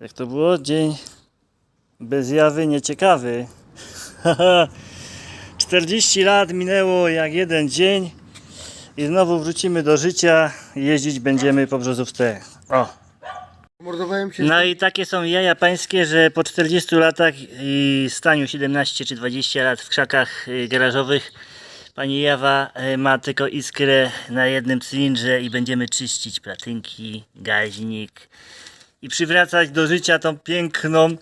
Jak to było? Dzień bez jawy nieciekawy. 40 lat minęło jak jeden dzień i znowu wrócimy do życia. Jeździć będziemy po brzozówce. O! Mordowałem się. No i takie są jaja pańskie, że po 40 latach i staniu 17 czy 20 lat w krzakach y, garażowych pani Jawa y, ma tylko iskrę na jednym cylindrze i będziemy czyścić platynki, gaźnik i przywracać do życia tą piękną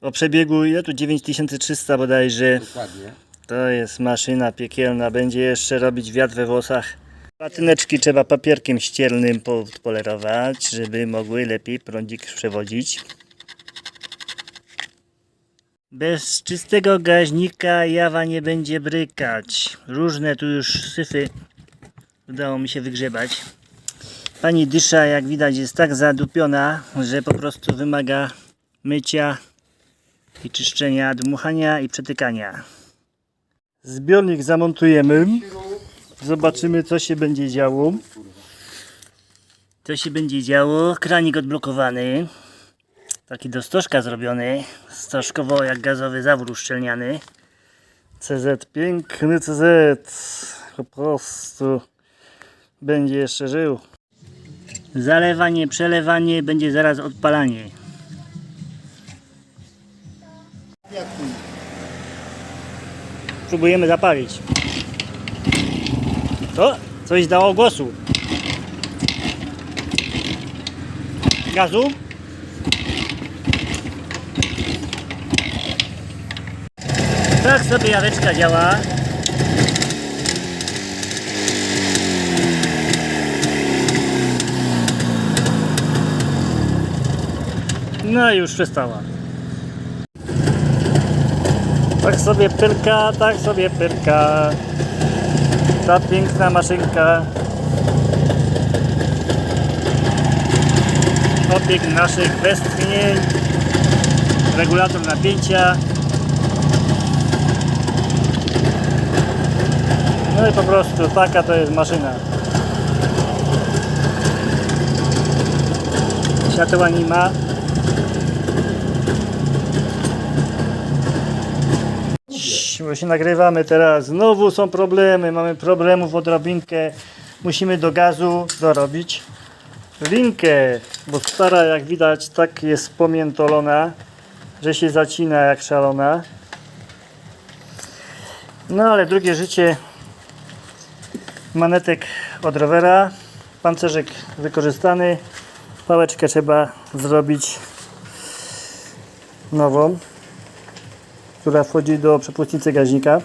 o przebiegu ile tu 9300 bodajże Dokładnie. to jest maszyna piekielna będzie jeszcze robić wiatr we włosach Platyneczki trzeba papierkiem ściernym podpolerować, żeby mogły lepiej prądzik przewodzić. Bez czystego gaźnika jawa nie będzie brykać. Różne tu już syfy udało mi się wygrzebać. Pani dysza, jak widać, jest tak zadupiona, że po prostu wymaga mycia i czyszczenia, dmuchania i przetykania. Zbiornik zamontujemy. Zobaczymy co się będzie działo. Co się będzie działo? Kranik odblokowany. Taki do stożka zrobiony. Stożkowo jak gazowy zawór uszczelniany. CZ, piękny CZ. Po prostu będzie jeszcze żył. Zalewanie, przelewanie, będzie zaraz odpalanie. Próbujemy zapalić. To coś dało głosu. Gazu. Tak sobie jaweczka działa. No i już przestała. Tak sobie pyrka, tak sobie pyrka. Ta piękna maszynka. Obieg naszych westchnień. Regulator napięcia. No i po prostu taka to jest maszyna. Światła nie ma. Się nagrywamy teraz. Znowu są problemy. Mamy problemów odrobinkę. Musimy do gazu dorobić linkę, bo stara jak widać tak jest pomiętolona, że się zacina jak szalona. No ale drugie życie manetek od rowera, pancerzek wykorzystany, pałeczkę trzeba zrobić nową, która wchodzi do przepustnicy gaźnika.